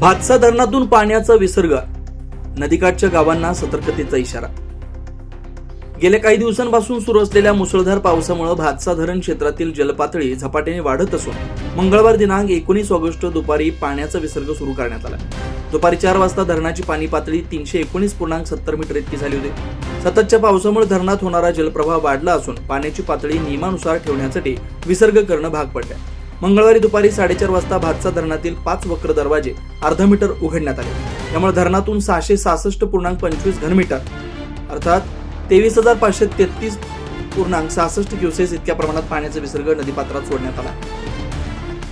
भातसा धरणातून पाण्याचा विसर्ग. नदीकाठच्या गावांना सतर्कतेचा इशारा. गेल्या काही दिवसांपासून सुरू असलेल्या मुसळधार पावसामुळे भातसा धरण क्षेत्रातील जलपातळी झपाट्याने वाढत असून मंगळवार दिनांक एकोणीस ऑगस्ट दुपारी पाण्याचा विसर्ग सुरू करण्यात आला. दुपारी चार वाजता धरणाची पाणी पातळी तीनशे एकोणीस पूर्णांक सत्तर मीटर इतकी झाली होती. सततच्या पावसामुळे धरणात होणारा जलप्रवाह वाढला असून पाण्याची पातळी नियमानुसार ठेवण्यासाठी विसर्ग करणं भाग पडलं मंगळवारी दुपारी साडेचार वाजता भातसा धरणातील पाच वक्र दरवाजे अर्धा मीटर उघडण्यात आले. त्यामुळे धरणातून सहाशे सहासष्ट पूर्णांक पंचवीस घनमीटर अर्थात तेवीस हजार पाचशे तेहतीस पूर्णांक सहासष्ट क्युसेस इतक्या प्रमाणात पाण्याचा विसर्ग नदीपात्रात सोडण्यात आला.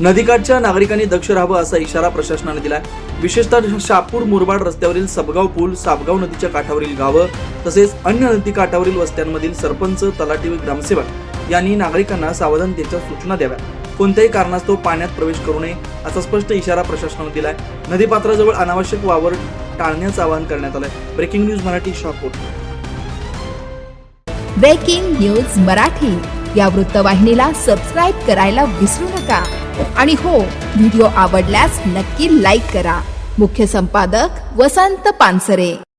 नदीकाठच्या नागरिकांनी दक्ष राहावं असा इशारा प्रशासनाने दिलाय. विशेषतः शापूर मुरबाड रस्त्यावरील सबगाव पूल सापगाव नदीच्या काठावरील गावं तसेच अन्य नदी काठावरील वस्त्यांमधील सरपंच तलाठी व ग्रामसेवक यांनी नागरिकांना सावधानतेच्या सूचना द्याव्या. कोणत्याही कारणास्तव पाण्यात प्रवेश करू नये असा स्पष्ट इशारा प्रशासनाने दिलाय. नदीपात्राजवळ अनावश्यक वावर टाळण्याचं आवाहन करण्यात आलंय. Breaking news Marathi Shahapur breaking news Marathi. या वृत्तवाहिनीला सबस्क्राईब करायला विसरू नका. आणि हो व्हिडिओ आवडल्यास नक्की लाईक करा. मुख्य संपादक वसंत पानसरे.